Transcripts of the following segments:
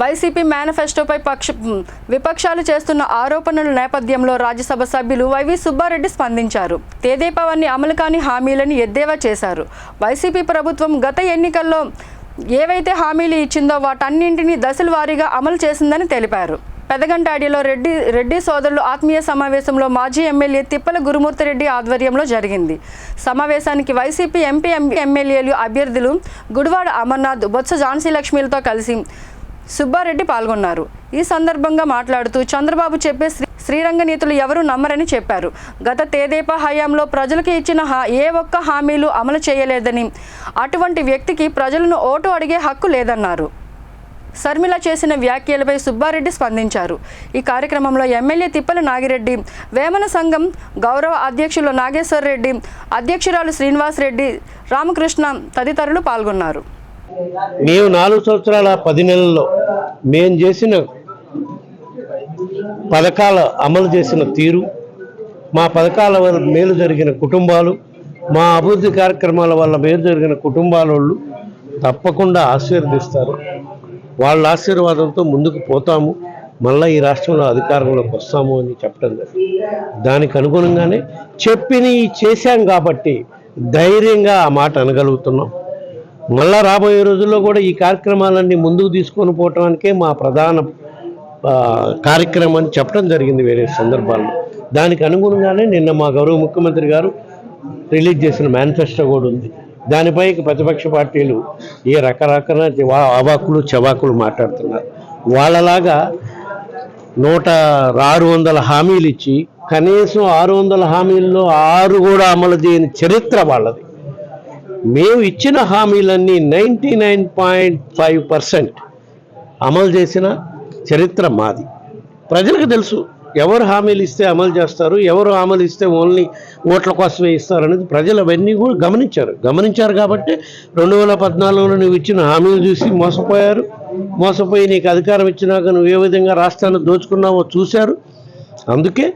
YCP మేనిఫెస్టోపై పక్ష విపక్షాలు చేస్తున్న ఆరోపణల నేపథ్యంలో రాజ్యసభ సభ్యులు వైవి సుబ్బారెడ్డి స్పందించారు. తేదీపవన్నీ అమలు కాని హామీలను ఎద్దేవా చేశారు. వైసీపీ ప్రభుత్వం గత ఎన్నికల్లో ఏవైతే హామీలు ఇచ్చిందో వాటన్నింటినీ దశల వారీగా అమలు చేసిందని తెలిపారు. పెదగంటాడిలో రెడ్డి రెడ్డి సోదరులు ఆత్మీయ సమావేశంలో మాజీ ఎమ్మెల్యే తిప్పల గురుమూర్తిరెడ్డి ఆధ్వర్యంలో జరిగింది. సమావేశానికి వైసీపీ ఎంపీ ఎంపీ ఎమ్మెల్యేలు అభ్యర్థులు గుడివాడ అమర్నాథ్ బొత్స ఝాన్సీ లక్ష్మిలతో కలిసి సుబ్బారెడ్డి పాల్గొన్నారు. ఈ సందర్భంగా మాట్లాడుతూ చంద్రబాబు చెప్పే శ్రీ శ్రీరంగ ఎవరూ నమ్మరని చెప్పారు. గత తేదేపా హయాంలో ప్రజలకు ఇచ్చిన హా- ఏ ఒక్క హామీలు అమలు చేయలేదని అటువంటి వ్యక్తికి ప్రజలను ఓటు అడిగే హక్కు లేదన్నారు. శర్మిల చేసిన వ్యాఖ్యలపై సుబ్బారెడ్డి స్పందించారు. ఈ కార్యక్రమంలో ఎమ్మెల్యే తిప్పల నాగిరెడ్డి వేమన సంఘం గౌరవ అధ్యక్షులు నాగేశ్వర్ రెడ్డి అధ్యక్షురాలు శ్రీనివాస్ రెడ్డి రామకృష్ణ తదితరులు పాల్గొన్నారు. మేము నాలుగు సంవత్సరాల పది నెలల్లో మేము చేసిన పథకాల అమలు చేసిన తీరు మా పథకాల వల్ల మేలు జరిగిన కుటుంబాలు మా అభివృద్ధి కార్యక్రమాల వల్ల మేలు జరిగిన కుటుంబాల వాళ్ళు తప్పకుండా ఆశీర్వదిస్తారు. వాళ్ళ ఆశీర్వాదంతో ముందుకు పోతాము. మళ్ళీ ఈ రాష్ట్రంలో అధికారంలోకి వస్తాము అని చెప్పడం దానికి అనుగుణంగానే చెప్పిని చేశాం కాబట్టి ధైర్యంగా ఆ మాట అనగలుగుతున్నాం. మళ్ళా రాబోయే రోజుల్లో కూడా ఈ కార్యక్రమాలన్నీ ముందుకు తీసుకొని పోవటానికే మా ప్రధాన కార్యక్రమం అని చెప్పడం జరిగింది వేరే సందర్భాల్లో. దానికి అనుగుణంగానే నిన్న మా గౌరవ ముఖ్యమంత్రి గారు రిలీజ్ చేసిన మేనిఫెస్టో కూడా ఉంది. దానిపై ప్రతిపక్ష పార్టీలు ఏ రకరకాల అవాకులు చవాకులు మాట్లాడుతున్నారు. వాళ్ళలాగా నూట ఆరు వందల హామీలు ఇచ్చి కనీసం ఆరు వందల హామీల్లో ఆరు కూడా అమలు చేయని చరిత్ర వాళ్ళది. మేము ఇచ్చిన హామీలన్నీ ninety nine point five percent అమలు చేసిన చరిత్ర మాది. ప్రజలకు తెలుసు ఎవరు హామీలు ఇస్తే అమలు చేస్తారు ఎవరు హామీలు ఇస్తే ఓన్లీ ఓట్ల కోసమే ఇస్తారు అనేది ప్రజలు అవన్నీ కూడా గమనించారు. గమనించారు కాబట్టి రెండు వేల పద్నాలుగులో నువ్వు ఇచ్చిన హామీలు చూసి మోసపోయారు. మోసపోయి నీకు అధికారం ఇచ్చినాక నువ్వు ఏ విధంగా రాష్ట్రాన్ని దోచుకున్నావో చూశారు. అందుకే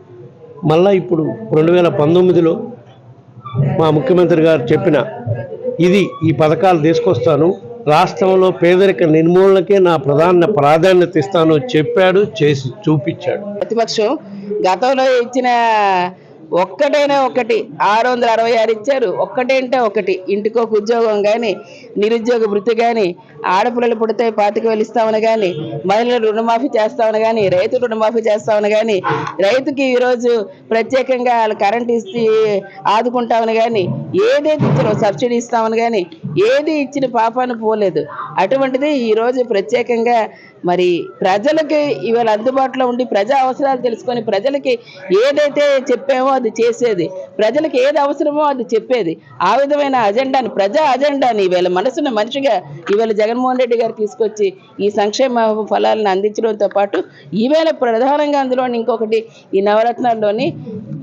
మళ్ళీ ఇప్పుడు రెండు వేల పంతొమ్మిదిలో మా ముఖ్యమంత్రి గారు చెప్పిన ఇది ఈ పథకాలు తీసుకొస్తాను. రాష్ట్రంలో పేదరిక నిర్మూలనకే నా ప్రధాన ప్రాధాన్యత ఇస్తాను చెప్పాడు చేసి చూపించాడు. ప్రతిపక్షం గతంలో ఇచ్చిన ఒక్కటైనా ఒకటి ఆరు వందల అరవై ఆరు ఇచ్చారు. ఒక్కటేంటే ఒకటి ఇంటికొక ఉద్యోగం కానీ నిరుద్యోగ వృత్తి కానీ ఆడపిల్లలు పుడితే పాతిక వేలు ఇస్తామని కానీ మహిళలు రుణమాఫీ చేస్తామని కానీ రైతు రుణమాఫీ చేస్తామని కానీ రైతుకి ఈరోజు ప్రత్యేకంగా వాళ్ళు కరెంట్ ఇచ్చి ఆదుకుంటామని కానీ ఏదైతే ఇచ్చారో సబ్సిడీ ఇస్తామని కానీ ఏది ఇచ్చిన పాపాన్ని పోలేదు. అటువంటిది ఈరోజు ప్రత్యేకంగా మరి ప్రజలకి ఇవాళ అందుబాటులో ఉండి ప్రజా అవసరాలు తెలుసుకొని ప్రజలకి ఏదైతే చెప్పామో అది చేసేది ప్రజలకి ఏది అవసరమో అది చెప్పేది. ఆ విధమైన అజెండాని ప్రజా అజెండాని ఇవాళ మనసున్న మనిషిగా ఇవాళ జగన్మోహన్ రెడ్డి గారు తీసుకొచ్చి ఈ సంక్షేమ ఫలాలను అందించడంతో పాటు ఈవేళ ప్రధానంగా అందులో ఇంకొకటి ఈ నవరత్నాల్లోని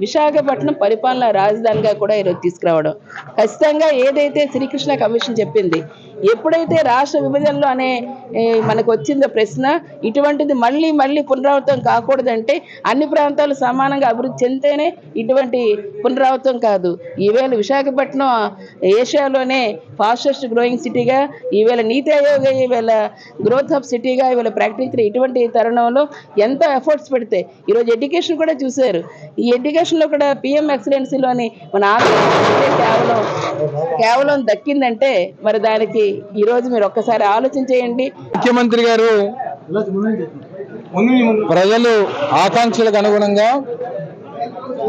విశాఖపట్నం పరిపాలన రాజధానిగా కూడా ఈరోజు తీసుకురావడం. ఖచ్చితంగా ఏదైతే శ్రీకృష్ణ కమిషన్ చెప్పింది ఎప్పుడైతే రాష్ట్ర విభజనలో అనే మనకు వచ్చిందో ప్రశ్న ఇటువంటిది మళ్ళీ మళ్ళీ పునరావృతం కాకూడదంటే అన్ని ప్రాంతాలు సమానంగా అభివృద్ధి చెందితేనే ఇటువంటి పునరావృతం కాదు. ఈవేళ విశాఖపట్నం ఏషియాలోనే ఫాస్టెస్ట్ గ్రోయింగ్ సిటీగా ఈవేళ నీతి ఆయోగ్ ఈవేళ గ్రోత్ హబ్ సిటీగా ఈవేళ ప్రకటించిన ఇటువంటి తరుణంలో ఎంత ఎఫర్ట్స్ పెడితే ఈరోజు ఎడ్యుకేషన్ కూడా చూశారు. ఈ ఎడ్యుకేషన్ ఎడ్యుకేషన్లో కూడా పిఎం ఎక్సలెన్సీలోని మన ఆంధ్రప్రదేశ్ కేవలం కేవలం దక్కిందంటే మరి దానికి ఈరోజు మీరు ఒక్కసారి ఆలోచన చేయండి. ముఖ్యమంత్రి గారు ప్రజలు ఆకాంక్షలకు అనుగుణంగా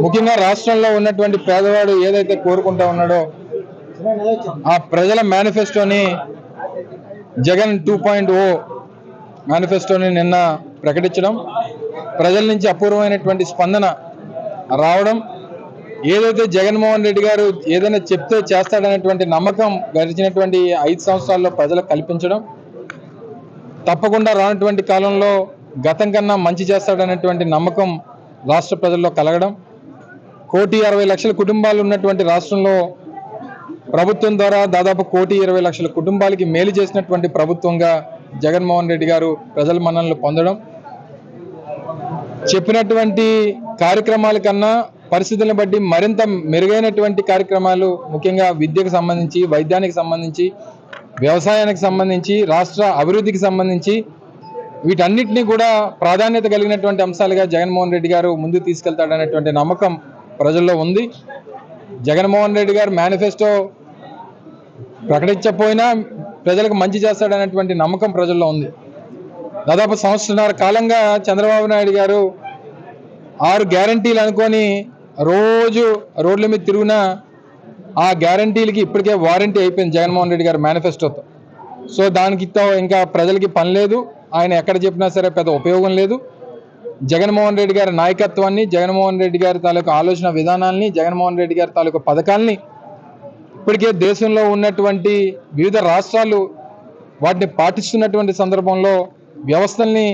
ముఖ్యంగా రాష్ట్రంలో ఉన్నటువంటి పేదవాడు ఏదైతే కోరుకుంటా ఉన్నాడో ఆ ప్రజల మేనిఫెస్టోని జగన్ టూ పాయింట్ ఓ మేనిఫెస్టోని నిన్న ప్రకటించడం ప్రజల నుంచి అపూర్వమైనటువంటి స్పందన రావడం ఏదైతే జగన్మోహన్ రెడ్డి గారు ఏదైనా చెప్తే చేస్తాడనేటువంటి నమ్మకం గడిచినటువంటి ఐదు సంవత్సరాల్లో ప్రజలకు కల్పించడం తప్పకుండా రానటువంటి కాలంలో గతం కన్నా మంచి చేస్తాడనేటువంటి నమ్మకం రాష్ట్ర ప్రజల్లో కలగడం కోటి అరవై లక్షల కుటుంబాలు ఉన్నటువంటి రాష్ట్రంలో ప్రభుత్వం ద్వారా దాదాపు కోటి ఇరవై లక్షల కుటుంబాలకి మేలు చేసినటువంటి ప్రభుత్వంగా జగన్మోహన్ రెడ్డి గారు ప్రజల మన్ననలు పొందడం చెప్పినటువంటి కార్యక్రమాల కన్నా పరిస్థితులను బట్టి మరింత మెరుగైనటువంటి కార్యక్రమాలు ముఖ్యంగా విద్యకు సంబంధించి వైద్యానికి సంబంధించి వ్యవసాయానికి సంబంధించి రాష్ట్ర అభివృద్ధికి సంబంధించి వీటన్నిటినీ కూడా ప్రాధాన్యత కలిగినటువంటి అంశాలుగా జగన్మోహన్ రెడ్డి గారు ముందుకు తీసుకెళ్తాడనేటువంటి నమ్మకం ప్రజల్లో ఉంది. జగన్మోహన్ రెడ్డి గారు మేనిఫెస్టో ప్రకటించకపోయినా ప్రజలకు మంచి చేస్తాడనేటువంటి నమ్మకం ప్రజల్లో ఉంది. దాదాపు సంవత్సరన్నర కాలంగా చంద్రబాబు నాయుడు గారు ఆరు గ్యారంటీలు అనుకొని రోజు రోడ్ల మీద తిరుగునా ఆ గ్యారంటీలకి ఇప్పటికే వారంటీ అయిపోయింది జగన్మోహన్ రెడ్డి గారి మేనిఫెస్టోతో. సో దానికి ఇంకా ప్రజలకి పని లేదు. ఆయన ఎక్కడ చెప్పినా సరే పెద్ద ఉపయోగం లేదు. జగన్మోహన్ రెడ్డి గారి నాయకత్వాన్ని జగన్మోహన్ రెడ్డి గారి తాలూకు ఆలోచన విధానాల్ని జగన్మోహన్ రెడ్డి గారి తాలూకు పథకాల్ని ఇప్పటికే దేశంలో ఉన్నటువంటి వివిధ రాష్ట్రాలు వాటిని పాటిస్తున్నటువంటి సందర్భంలో వ్యవస్థల్ని